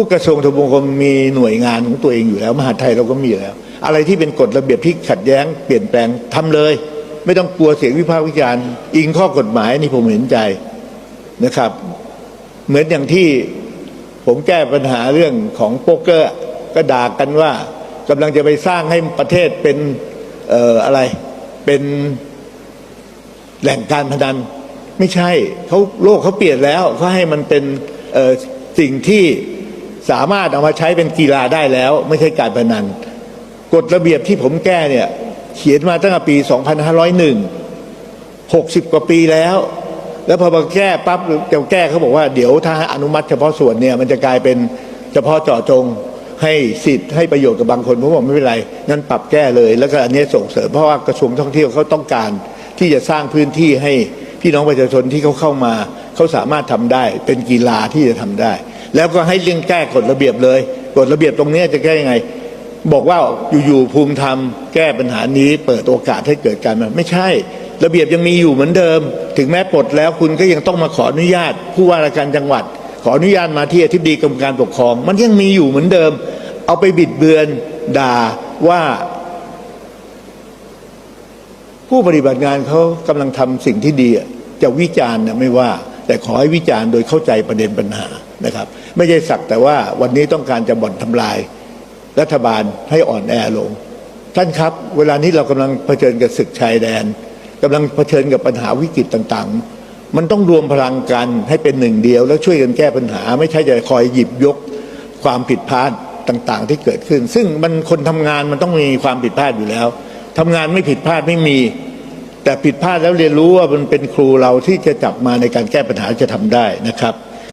ทุกกระทรวงทบวงกรมมีหน่วยงานของตัวเองอยู่แล้ว มหาไทยเราก็มีอยู่แล้ว อะไรที่เป็นกฎระเบียบที่ขัดแย้งเปลี่ยนแปลงทำเลย ไม่ต้องกลัวเสียงวิพากษ์วิจารณ์อิงข้อกฎหมายนี่ผมเห็นใจนะครับ เหมือนอย่างที่ผมแก้ปัญหาเรื่องของโป๊กเกอร์ก็ด่ากันว่ากำลังจะไปสร้างให้ประเทศเป็นเอ่ออะไรเป็นแหล่งการพนันไม่ใช่เขาโลกเขาเปลี่ยนแล้วเขาให้มันเป็นสิ่งที่ สามารถเอามาใช้เป็นกีฬาได้แล้ว ไม่ใช่การพนัน กฎระเบียบที่ผมแก้เนี่ย เขียนมาตั้งแต่ปี 2501 60 กว่าปีแล้ว แล้วพอมาแก้ปั๊บจะแก้เขาบอกว่าเดี๋ยวถ้าอนุมัติเฉพาะส่วนเนี่ยมันจะกลายเป็นเฉพาะเจาะจงให้สิทธิ์ให้ประโยชน์กับบางคนผมบอกไม่เป็นไรงั้นปรับแก้เลย แล้วก็อันนี้ส่งเสริมเพราะว่ากระทรวงท่องเที่ยวเขาต้องการที่จะสร้างพื้นที่ให้พี่น้องประชาชนที่เขาเข้ามา เขาสามารถทำได้เป็นกีฬาที่จะทำได้ แล้วก็ให้เร่งแก้กฎระเบียบเลยกฎระเบียบตรงนี้จะแก้ยังไง บอกว่าอยู่ๆภูมิธรรมแก้ปัญหานี้ เปิดโอกาสให้เกิดการมาไม่ใช่ ระเบียบยังมีอยู่เหมือนเดิม ถึงแม้ปลดแล้วคุณก็ยังต้องมาขออนุญาต ผู้ว่าราชการจังหวัด ขออนุญาตมาที่อธิบดีกรมการปกครอง มันยังมีอยู่เหมือนเดิม เอาไปบิดเบือนด่าว่า ผู้ปฏิบัติงานเขากำลังทำสิ่งที่ดีจะวิจารณ์นะไม่ว่า แต่ขอให้วิจารณ์โดยเข้าใจประเด็นปัญหานะครับ ไม่ใช่สักแต่ว่าวันนี้ต้องการจะบ่อนทำลาย รัฐบาลให้อ่อนแอลง ท่านครับ เวลานี้เรากำลังเผชิญกับศึกชายแดนกำลังเผชิญกับปัญหาวิกฤตต่างๆ มันต้องรวมพลังกันให้เป็นหนึ่งเดียว แล้วช่วยกันแก้ปัญหา ไม่ใช่จะคอยหยิบยกความผิดพลาดต่างๆ ที่เกิดขึ้น ซึ่งมันคนทำงานมันต้องมีความผิดพลาดอยู่แล้วทำงานไม่ผิดพลาดไม่มี แต่ผิดพลาดแล้วเรียนรู้ว่ามันเป็นครูเราที่จะจับมาในการแก้ปัญหาจะทำได้นะครับ